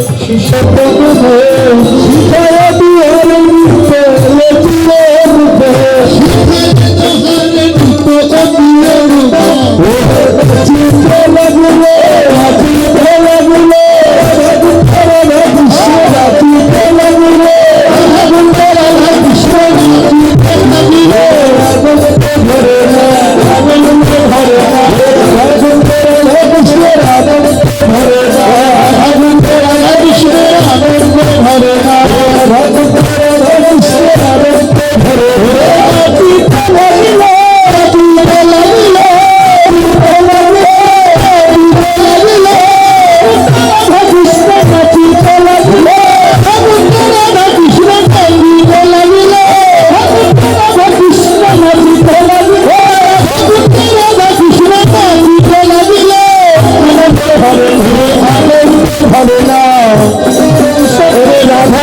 Xixi, Radha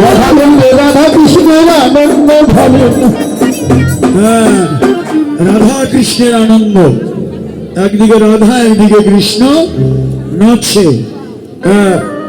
Radha আনন্দ রাধা আনন্দ কৃষ্ণের আনন্দ। একদিকে রাধা একদিকে কৃষ্ণ নাচছে। হ্যাঁ।